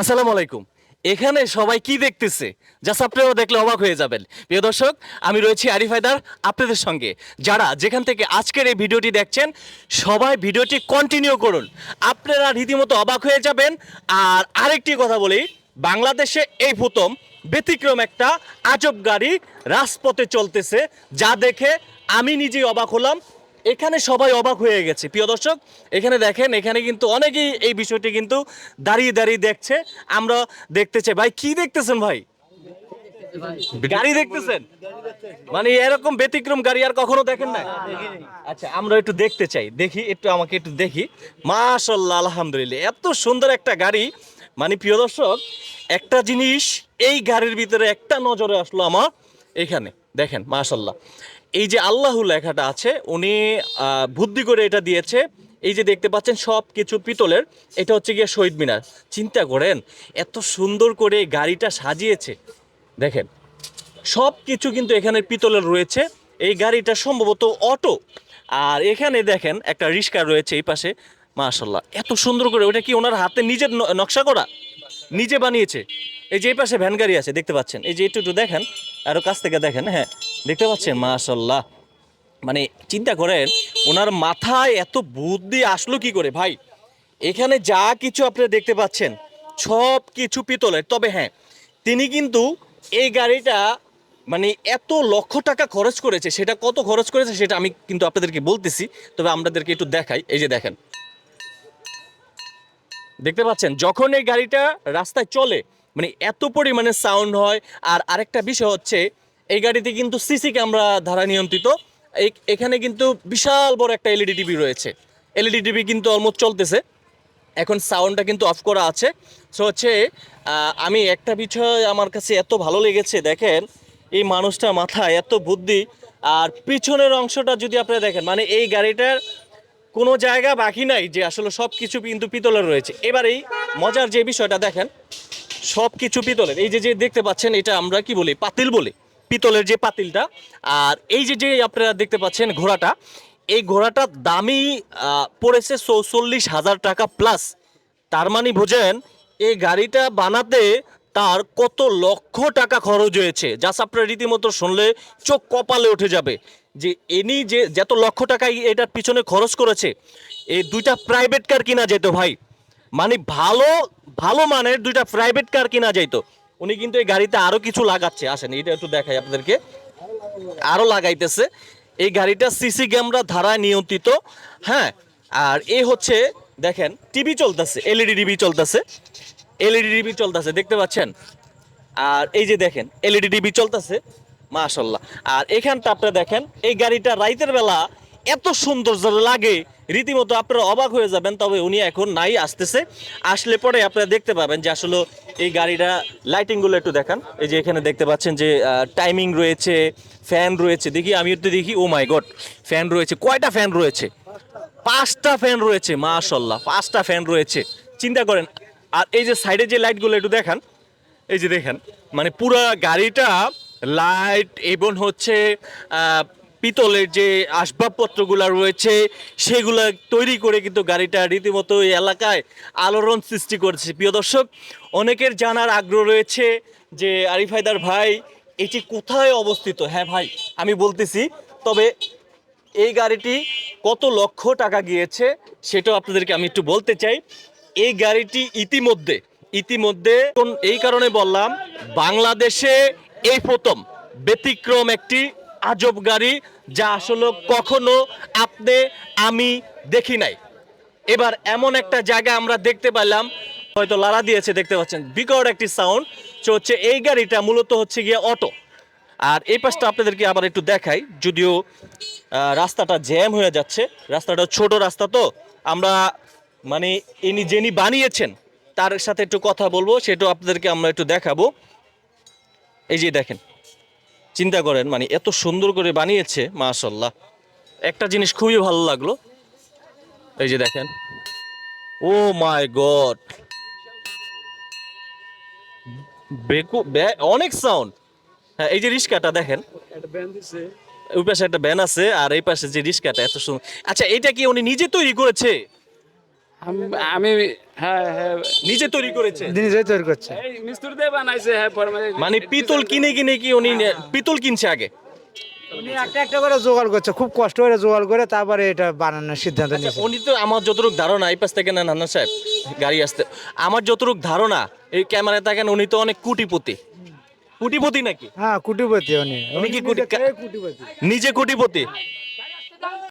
আসসালামু আলাইকুম। এখানে সবাই কি দেখতেছে? জাস্ট আপনারাও দেখলে অবাক হয়ে যাবেন। প্রিয় দর্শক, আমি রয়েছি আরিফ হায়দার, আপনাদের সঙ্গে। যারা যেখান থেকে আজকের এই ভিডিওটি দেখছেন, সবাই ভিডিওটি কন্টিনিউ করুন। আপনারা রীতিমতো অবাক হয়ে যাবেন। আর আরেকটি কথা বলি, বাংলাদেশে এই প্রথম ব্যতিক্রম একটা আজব গাড়ি রাজপথে চলতেছে, যা দেখে আমি নিজেই অবাক হলাম। এখানে সবাই অবাক হয়ে গেছে। প্রিয় দর্শক, এখানে দেখেন, এখানে কিন্তু অনেকেই এই বিষয়টি কিন্তু দাঁড়িয়ে দাঁড়িয়ে দেখছে। আমরা দেখতে চাই। ভাই, কি দেখতেছেন ভাই? গাড়ি দেখতেছেন? মানে এরকম ব্যতিক্রম গাড়ি আর কখনো দেখেন না আচ্ছা আমরা একটু দেখতে চাই। দেখি, একটু আমাকে একটু দেখি। মাশাল্লাহ আলহামদুলিল্লাহ। এত সুন্দর একটা গাড়ি। মানে প্রিয় দর্শক, একটা জিনিস এই গাড়ির ভিতরে একটা নজরে আসলো আমার এখানে। দেখেন মাশাল্লাহ এই যে আল্লাহু লেখাটা আছে, উনি বুদ্ধি করে এটা দিয়েছে। এই যে দেখতে পাচ্ছেন সব কিছু পিতলের। এটা হচ্ছে গিয়ে শহীদ মিনার। চিন্তা করেন, এত সুন্দর করে গাড়িটা সাজিয়েছে। দেখেন সব কিছু কিন্তু এখানে পিতলের রয়েছে। এই গাড়িটা সম্ভবত অটো। আর এখানে দেখেন, একটা রিক্সা রয়েছে এই পাশে। মাশাল্লাহ এত সুন্দর করে, ওটা কি ওনার হাতে নিজের নকশা করা? নিজে বানিয়েছে? এই যে এই পাশে ভ্যান গাড়ি আছে, দেখতে পাচ্ছেন? এই যে একটু একটু দেখেন, আরও কাছ থেকে দেখেন হ্যাঁ দেখতে পাচ্ছেন? মাশাল্লাহ মানে চিন্তা করেন, ওনার মাথায় এত বুদ্ধি আসলো কি করে? ভাই, এখানে যা কিছু আপনারা দেখতে পাচ্ছেন, সব কিছু পিতলের। তবে হ্যাঁ তিনি কিন্তু এই গাড়িটা মানে এত লক্ষ টাকা খরচ করেছে, সেটা কত খরচ করেছে সেটা আমি কিন্তু আপনাদেরকে বলতেছি, তবে আপনাদেরকে একটু দেখাই। এই যে দেখেন, দেখতে পাচ্ছেন? যখন এই গাড়িটা রাস্তায় চলে মানে এত পরিমাণে সাউন্ড হয়। আর আরেকটা বিষয় হচ্ছে, এই গাড়িতে কিন্তু সিসি ক্যামেরা দ্বারা নিয়ন্ত্রিত। এখানে কিন্তু বিশাল বড় একটা এলইডি টিভি রয়েছে। এলইডি টিভি কিন্তু অলমোস্ট চলতেছে। এখন সাউন্ডটা কিন্তু অফ করা আছে। সো হচ্ছে আমি একটা বিষয় আমার কাছে এত ভালো লেগেছে, দেখেন, এই মানুষটা মাথায় এত বুদ্ধি। আর পিছনের অংশটা যদি আপনারা দেখেন মানে এই গাড়িটার কোনো জায়গা বাকি নাই যে আসলে সব কিছু কিন্তু পিতলের রয়েছে। এবার এই মজার যে বিষয়টা দেখেন সব কিছু পিতলের। এই যে যে দেখতে পাচ্ছেন, এটা আমরা কি বলি? পাতিল বলি। পিতলের যে পাতিলটা। আর এই যে যে আপনারা দেখতে পাচ্ছেন ঘোড়াটা, এই ঘোড়াটার দামি পড়েছে চৌচল্লিশ হাজার টাকা প্লাস তার মানে বোঝেন, এই গাড়িটা বানাতে তার কত লক্ষ টাকা খরচ হয়েছে। জাস্ট আপনারা রীতিমতো শুনলে চোখ কপালে উঠে যাবে যে এনি যে, যত লক্ষ টাকা এটার পিছনে খরচ করেছে, এই দুইটা প্রাইভেট কার কিনা যেত ভাই। মানে ভালো ভালো মানের দুইটা প্রাইভেট কার কিনা যাইতো। উনি কিন্তু এই গাড়িতে আরও কিছু লাগাচ্ছে। আসেন এটা একটু দেখাই আপনাদেরকে। আরও লাগাইতেছে। এই গাড়িটা সিসি ক্যামেরা ধারায় নিয়ন্ত্রিত। হ্যাঁ আর এ হচ্ছে, দেখেন টিভি চলতেছে এলইডি টিভি চলতেছে। এলইডি টিভি চলতেছে, দেখতে পাচ্ছেন? আর এই যে দেখেন এলইডি টিভি চলতেছে। মাশাল্লাহ আর এখানটা আপনারা দেখেন, এই গাড়িটা রাইতের বেলা এত সুন্দর লাগে। রীতিমতো আপনারা অবাক হয়ে যাবেন, তবে উনি এখন নাই, আসতেছে। আসলে পরে আপনারা দেখতে পাবেন যে আসলে এই গাড়িটা লাইটিংগুলো একটু দেখান। এই যে এখানে দেখতে পাচ্ছেন যে টাইমিং রয়েছে ফ্যান রয়েছে। দেখি, আমি একটু দেখি ও মাই গড ফ্যান রয়েছে। কয়টা ফ্যান রয়েছে? পাঁচটা ফ্যান রয়েছে মাশাল্লাহ পাঁচটা ফ্যান রয়েছে। চিন্তা করেন, আর এই যে সাইডে যে লাইটগুলো একটু দেখান, এই যে দেখেন মানে পুরো গাড়িটা লাইট এবং হচ্ছে পিতলের যে আসবাবপত্রগুলো রয়েছে, সেগুলো তৈরি করে কিন্তু গাড়িটা রীতিমতো এই এলাকায় আলোড়ন সৃষ্টি করেছে। প্রিয় দর্শক, অনেকের জানার আগ্রহ রয়েছে যে আরিফ হায়দার ভাই, এটি কোথায় অবস্থিত? হ্যাঁ ভাই, আমি বলতেছি, তবে এই গাড়িটি কত লক্ষ টাকা গিয়েছে সেটাও আপনাদেরকে আমি একটু বলতে চাই। এই গাড়িটি ইতিমধ্যে ইতিমধ্যে এই কারণে বললাম, বাংলাদেশে এই প্রথম ব্যতিক্রম একটি আজব গাড়ি যা আসলে কখনো আপনি, আমি দেখি নাই। এবার এমন একটা জায়গা আমরা দেখতে পেলাম, হয়তো লারা দিয়েছে, দেখতে পাচ্ছেন। বিকট একটি সাউন্ড তো হচ্ছে এই গাড়িটা, মূলত হচ্ছে গিয়ে অটো আর এই পাশটা আপনাদেরকে আবার একটু দেখাই, যদিও রাস্তাটা জ্যাম হয়ে যাচ্ছে, রাস্তাটা ছোট রাস্তা তো, আমরা মানে ইনি যিনি বানিয়েছেন, তার সাথে একটু কথা বলব, সেটাও আপনাদেরকে আমরা একটু দেখাবো। এই যে দেখেন চিন্তা করেন মানে এত সুন্দর করে বানিয়েছে মাশাল্লাহ একটা জিনিস খুবই ভালো লাগল। এই যে দেখেন। ও মাই গড। বেকু অনেক সাউন্ড হ্যাঁ এই যে রিস্কাটা দেখেন। ওই পাশে একটা ব্যান আছে, আর এই পাশে যে রিস্কাটা, এত সুন্দর। আচ্ছা এটা কি উনি নিজে তৈরি করেছে? আম- আমি হ্যাঁ হ্যাঁ। নিজে তৈরি করেছে? নিজেই তৈরি করছে। এই মিস্ত্রি দিয়ে বানাইছে হ্যাঁ মানে পিতল কিনে কিনে কি উনি পিতল কিনছে আগে? উনি একটা একটা করে জোগাড় করছে খুব কষ্ট করে জোগাড় করে তারপরে এটা বানানোর সিদ্ধান্ত নিয়েছে। উনি তো আমার যতটুকু ধারণা এই পাশ থেকে না নানা সাহেব গাড়ি আসতে আমার যতটুকু ধারণা এই ক্যামেরায় থাকেন উনি তো অনেক কুটিপতি। কুটিপতি নাকি? হ্যাঁ কুটিপতি উনি। উনি কি কুটি- কুটিপতি। নিজে কুটিপতি?